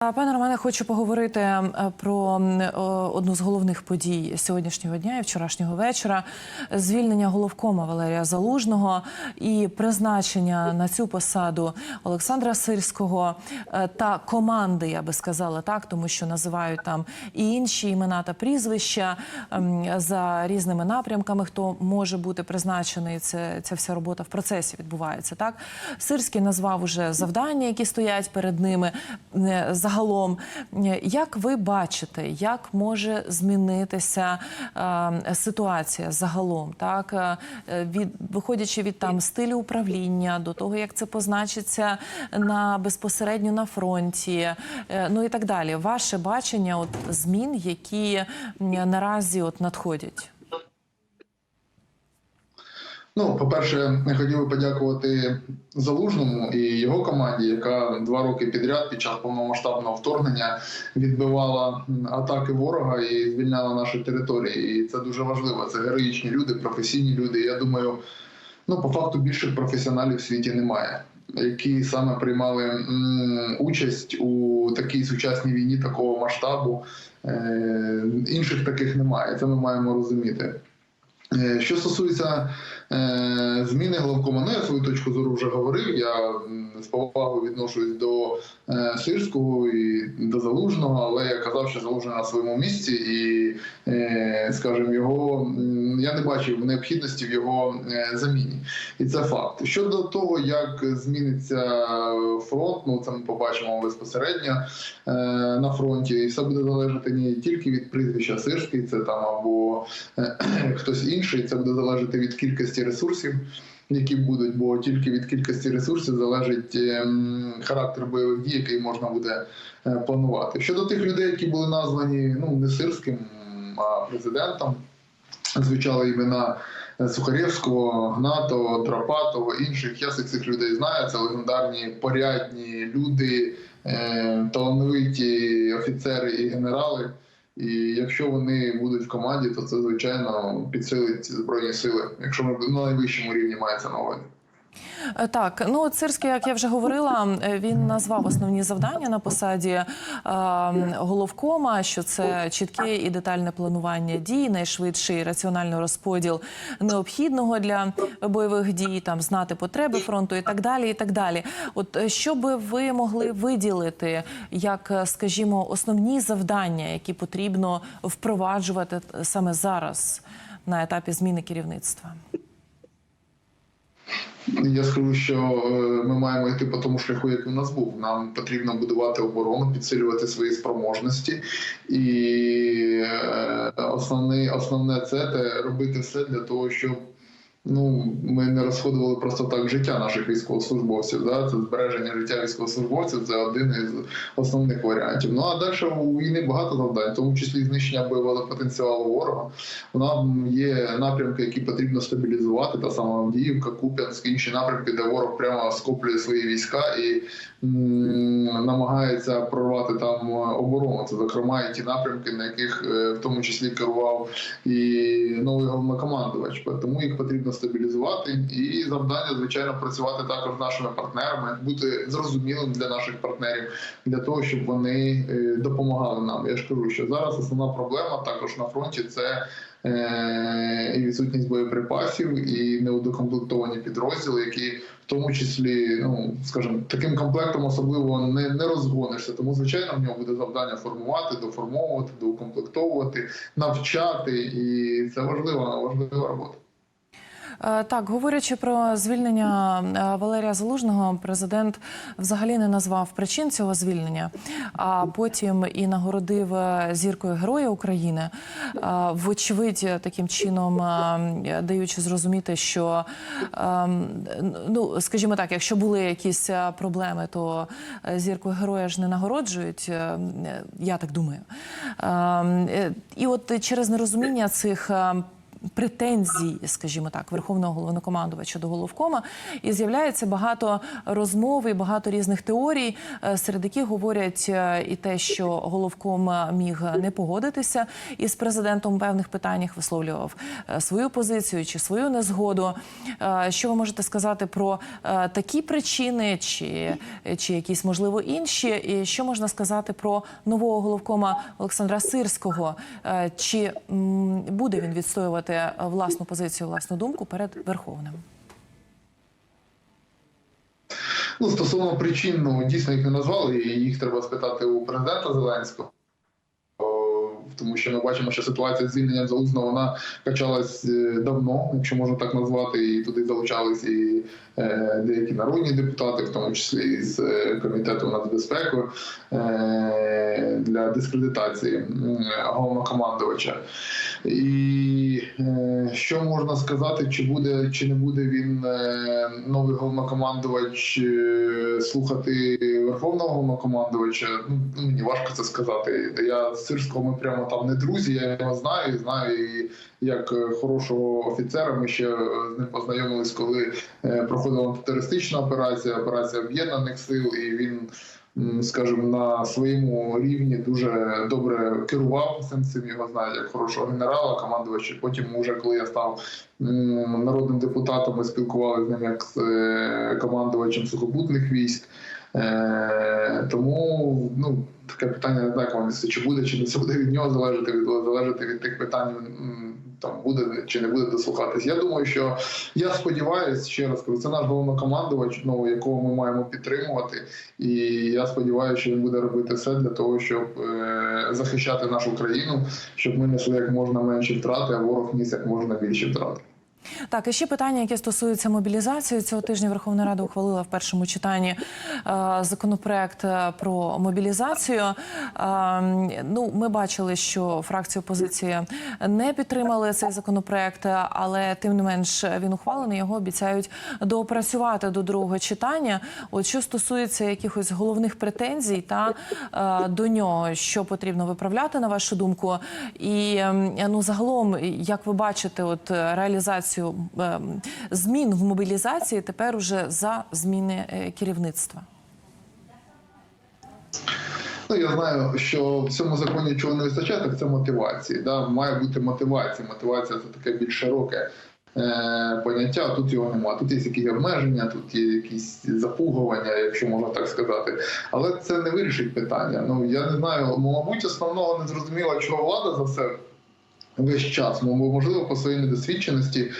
Пане Романе, хочу поговорити е, про е, одну з головних подій сьогоднішнього дня і вчорашнього вечора: звільнення головкома Валерія Залужного і призначення на цю посаду Олександра Сирського е, та команди, я би сказала так, тому що називають там і інші імена та прізвища за різними напрямками. Хто може бути призначений? Це ця вся робота в процесі відбувається. Так Сирський назвав уже завдання, які стоять перед ними. Загалом, Е, як ви бачите, як може змінитися е, ситуація загалом, так е, від виходячи від там стилю управління до того, як це позначиться на безпосередньо на фронті, е, ну і так далі. Ваше бачення от змін, які наразі от надходять. Ну, по-перше, я хотів би подякувати Залужному і його команді, яка два роки підряд під час повномасштабного вторгнення відбивала атаки ворога і звільняла наші території. І це дуже важливо. Це героїчні люди, професійні люди. Я думаю, ну по факту більших професіоналів в світі немає, які саме приймали участь у такій сучасній війні такого масштабу. Е, інших таких немає. Це ми маємо розуміти. Е, Що стосується зміни головкома, ну я свою точку зору вже говорив. Я з повагою відношусь до е, Сирського і до Залужного, але я казав, що Залужний на своєму місці, і, е, скажімо, його я не бачив необхідності в його е, заміні. І це факт. Щодо того, як зміниться фронт, ну це ми побачимо безпосередньо е, на фронті, і все буде залежати не тільки від прізвища Сирський, це там або е, хтось інший. Це буде залежати від кількості ресурсів, які будуть, бо тільки від кількості ресурсів залежить ем, характер бойових дій, який можна буде е, планувати. Щодо тих людей, які були названі ну не сирським, а президентом, звучали імена. Сухарєвського, Гнатова, Драпатова, інших. Я цих людей знаю. Це легендарні порядні люди, е, талановиті офіцери і генерали. І якщо вони будуть в команді, то це звичайно підсилить збройні сили. Якщо ми на найвищому рівні мається на увазі. Е, Так, ну от Сирський, як я вже говорила, е, він назвав основні завдання на посаді е, головкома, що це чітке і детальне планування дій, найшвидший раціональний розподіл необхідного для бойових дій, там знати потреби фронту і так далі. І так далі. От що би ви могли виділити як, скажімо, основні завдання, які потрібно впроваджувати саме зараз на етапі зміни керівництва? Я скажу, що е, ми маємо йти по тому шляху, який у нас був. Нам потрібно будувати оборону, підсилювати свої спроможності, і е, основне, основне це те робити все для того, щоб. Ну, ми не розходували просто так життя наших військовослужбовців. Да? Це збереження життя військовослужбовців це один із основних варіантів. Ну а далі у війни багато завдань, в тому числі знищення бойового потенціалу ворога. Вона є напрямки, які потрібно стабілізувати. Та сама Авдіївка, Куп'янськ, інші напрямки, де ворог прямо скоплює свої війська і намагається прорвати там оборону. Це зокрема і ті напрямки, на яких е, в тому числі керував і новий головнокомандувач. Тому їх потрібно стабілізувати. І завдання, звичайно, працювати також з нашими партнерами, бути зрозумілим для наших партнерів, для того, щоб вони е, допомагали нам. Я ж кажу, що зараз основна проблема також на фронті це. е, І відсутність боєприпасів, і неудокомплектовані підрозділи, які в тому числі, ну скажімо, таким комплектом особливо не, не розгонишся. Тому, звичайно, в нього буде завдання формувати, доформовувати, доукомплектовувати, навчати, і це важлива, важлива робота. Е, Так, говорячи про звільнення е, Валерія Залужного, президент взагалі не назвав причин цього звільнення, а потім і нагородив е, зіркою Героя України, вочевидь, таким чином даючи зрозуміти, що ну, скажімо так, якщо були якісь проблеми, то зіркою героя ж не нагороджують. Я так думаю. Е, е, І от через нерозуміння цих. Е, претензій, скажімо так, верховного головнокомандувача до головкома, і з'являється багато розмов і багато різних теорій, е, серед яких говорять е, і те, що головком міг не погодитися із президентом у певних питаннях, висловлював е, свою позицію чи свою незгоду. Е, Що ви можете сказати про е, такі причини, чи, чи якісь можливо інші? І що можна сказати про нового головкома Олександра Сирського? Е, Чи буде він відстоювати е, власну позицію, власну думку перед Верховним? Ну, стосовно причин, ну дійсно їх не назвали, їх треба спитати у президента Зеленського. Тому що ми бачимо, що ситуація з звільненням залужного вона качалась е, давно, якщо можна так назвати, і туди залучались і е, деякі народні депутати, в тому числі з е, комітету нацбезпеки для дискредитації головнокомандувача. І що можна сказати, чи буде чи не буде він новий головнокомандувач слухати верховного головнокомандувача? Ну, мені важко це сказати. Я з Сирського ми прямо там не друзі. Я його знаю, знаю і як е, хорошого офіцера. Ми ще е, з ним познайомились, коли е, проходила антитерористична операція, операція об'єднаних сил, і він скажімо, на своєму рівні дуже добре керував цим цим його знають як хорошого генерала, командувача. Потім, уже коли я став народним депутатом, ми спілкувалися з ним як з командувачем сухопутних військ. Тому ну таке питання не так вам чи буде, чи не це буде від нього залежати від залежати від тих питань. Там буде чи не буде дослухатись. Я думаю, що я сподіваюся, ще раз кажу, це наш головнокомандувач, ну, якого ми маємо підтримувати. І я сподіваюся, що він буде робити все для того, щоб е, захищати нашу країну, щоб ми несли як можна менші втрати, а ворог ніс як можна більші втрати. Так, і ще питання, яке стосується мобілізації. Цього тижня Верховна Рада ухвалила в першому читанні е, законопроект е, про мобілізацію. Е, ну, ми бачили, що фракції опозиції не підтримали цей законопроект, але тим не менш він ухвалений. Його обіцяють доопрацювати до другого читання. От що стосується якихось головних претензій та до нього, що потрібно виправляти на вашу думку, і ем, ну загалом, як ви бачите, от реалізацію ем, змін в мобілізації тепер уже за зміни е, керівництва. Ну, я знаю, що в цьому законі чого не вистачає, так це мотивації. Да? Має бути мотивація. Мотивація це таке більш широке е, поняття. Тут його немає. Тут є якісь обмеження, тут є якісь запугування, якщо можна так сказати. Але це не вирішить питання. Ну я не знаю, мабуть, основного не зрозуміло, чого влада за все весь час. Можливо, по своїй недосвідченості.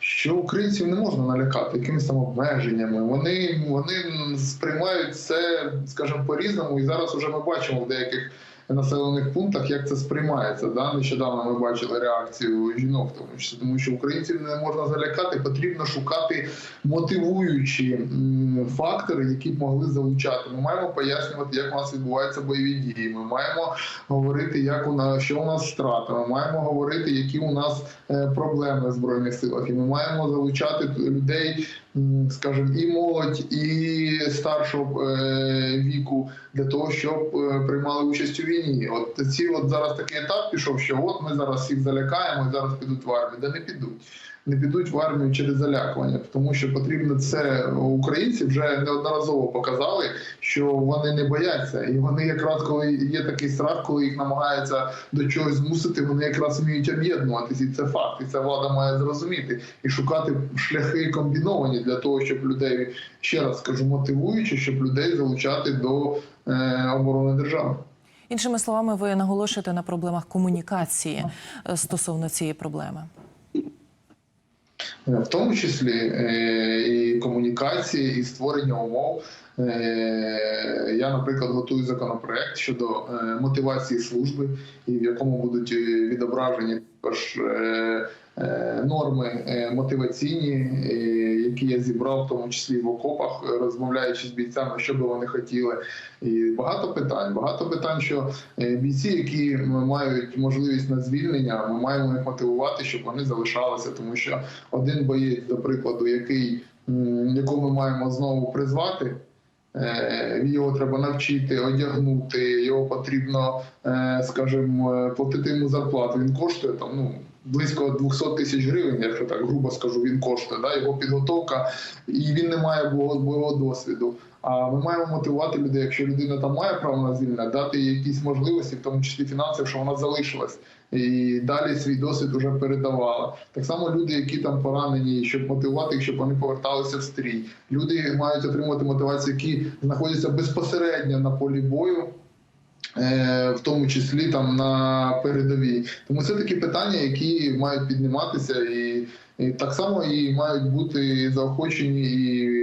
Що українців не можна налякати якимись там обмеженнями. Вони вони сприймають це, скажімо, по-різному. І зараз вже ми бачимо в деяких населених пунктах, як це сприймається. Да? Нещодавно ми бачили реакцію жінок, тому числі, тому що українців не можна залякати, потрібно шукати мотивуючі фактори, які б могли залучати. Ми маємо пояснювати, як у нас відбуваються бойові дії. Ми маємо говорити, як у нас що у нас страта. Ми маємо говорити, які у нас е, проблеми в збройних силах, і ми маємо залучати людей, скажімо, і молодь, і старшого е, віку для того, щоб е, приймали участь у війні. От ці от зараз такий етап пішов, що от ми зараз всіх залякаємо, і зараз підуть в армію. Де не підуть. Не підуть в армію через залякування, тому що потрібно це українці вже неодноразово показали, що вони не бояться, і вони якраз коли є такий страх, коли їх намагаються до чогось змусити, вони якраз вміють об'єднуватися, і це факт. І це влада має зрозуміти і шукати шляхи комбіновані для того, щоб людей ще раз скажу мотивуючи, щоб людей залучати до е, оборони держави. Іншими словами, ви наголошуєте на проблемах комунікації е, стосовно цієї проблеми. в тому числі е, і комунікації, і створення умов. Е, Я, наприклад, готую законопроект щодо мотивації служби, і в якому будуть відображені також норми мотиваційні, які я зібрав, в тому числі в окопах, е, розмовляючи з бійцями, що би вони хотіли. І багато питань. Багато питань, що е, бійці, які мають можливість на звільнення, ми маємо їх мотивувати, щоб вони залишалися, тому що один боєць, до прикладу, який якого ми маємо знову призвати. е, Його треба навчити, одягнути, його потрібно, скажімо, платити йому зарплату. Він коштує там, ну близько 200 тисяч гривень, якщо так грубо скажу, він коштує. Да? Його підготовка, і він не має бойового досвіду. А ми маємо мотивувати людей, якщо людина там має право на звільнення, дати їй якісь можливості, в тому числі фінансів, що вона залишилась. І далі свій досвід вже передавала. Так само люди, які там поранені, щоб мотивувати їх, щоб вони поверталися в стрій. Люди мають отримувати мотивацію, які знаходяться безпосередньо на полі бою. Е, В тому числі там на передовій, тому це такі питання, які мають підніматися, і, і так само і мають бути заохочені і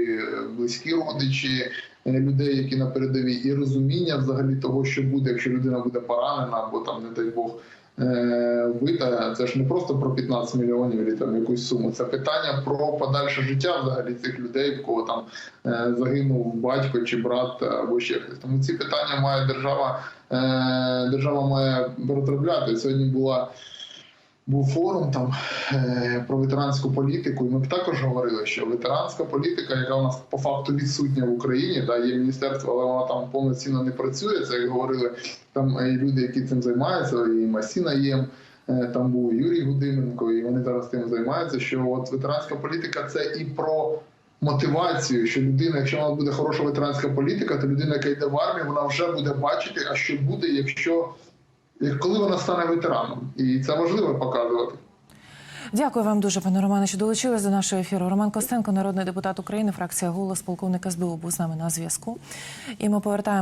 близькі родичі е, людей, які на передовій, і розуміння взагалі того, що буде, якщо людина буде поранена, або там, не дай Бог, е, вбита. Це ж не просто про 15 мільйонів чи там якусь суму. Це питання про подальше життя взагалі цих людей, в кого там е, загинув батько чи брат або ще хтось. Тому ці питання має держава. е, Держава має розробляти. Сьогодні була був форум там е, про ветеранську політику, і ми б також говорили, що ветеранська політика, яка у нас по факту відсутня в Україні, да, є міністерство, але вона там повноцінно не працює. Це як говорили там е, люди, які цим займаються, і Масіна Єм. е, Там був Юрій Гудименко, і вони зараз тим займаються. Що от ветеранська політика це і про мотивацію, що людина, якщо вона буде хороша ветеранська політика, то людина, яка йде в армію, вона вже буде бачити, а що буде, якщо як коли вона стане ветераном, і це важливо показувати. Дякую вам дуже, пане Романе, що долучились до нашого ефіру. Роман Костенко, народний депутат України, фракція голос, полковник СБУ, був з нами на зв'язку. І ми повертаємо.